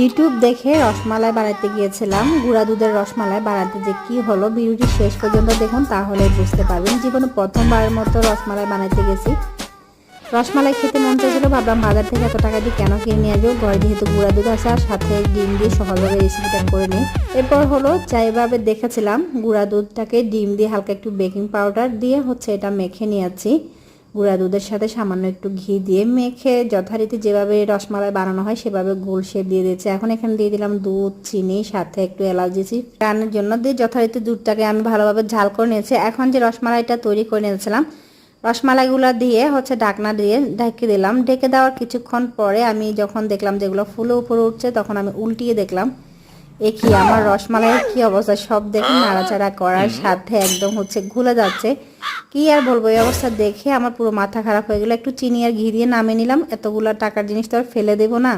YouTube দেখে রসমালাই বানাতে গিয়েছিলাম। গুঁড়া দুধের রসমালাই বানাতে যে কি হলো, ভিডিওটি শেষ পর্যন্ত দেখুন, তাহলে বুঝতে পারবেন। জীবনে প্রথমবারের মতো রসমালাই বানাতে গেছি। রসমালাই খেতে মন চাইছিল, ভাবলাম বাজার থেকে এত টাকা দিয়ে কেন কিনে নিয়ে আসব? ঘরে যেহেতু গুঁড়া দুধ আছে, আর সাথে ডিম দিয়ে সহজভাবে রেসিপিটা করে নিই। এরপর হলো যাইভাবে দেখেছিলাম, গুঁড়া দুধটাকে ডিম দিয়ে হালকা একটু বেকিং পাউডার দিয়ে হচ্ছে এটা মেখে নিয়েছি গুঁড়া দুধের সাথে সামান্য একটু ঘি দিয়ে মেখে যথারীতি যেভাবে রসমালাই বানানো হয়, সেভাবে গোল শেপ দিয়ে দিয়েছে। এখন এখানে দিয়ে দিলাম দুধ, চিনি, সাথে একটু এলাচ দিয়েছি রান্নার জন্য দিয়ে যথারীতি দুধটাকে আমি ভালোভাবে ঝাল করে নিয়েছি, এখন যে রসমালাইটা তৈরি করে নিয়েছিলাম, রসমালাইগুলো দিয়ে হচ্ছে ঢাকনা দিয়ে ঢেকে দিলাম। ঢেকে দেওয়ার কিছুক্ষণ পরে আমি যখন দেখলাম যেগুলো ফুলে উপরে উঠছে, তখন আমি উল্টিয়ে দেখলাম। এ কি আমার রসমালাইয়ের কি অবস্থা? সব দেখে নাড়াচাড়া করার সাথে একদম হচ্ছে ঘুলে যাচ্ছে। কি আর বলব এই অবস্থা দেখে আমার পুরো মাথা খারাপ হয়ে গেলো। একটু চিনি আর ঘি দিয়ে নামিয়ে নিলাম। এতগুলো টাকার জিনিস তো আর ফেলে দেবো না।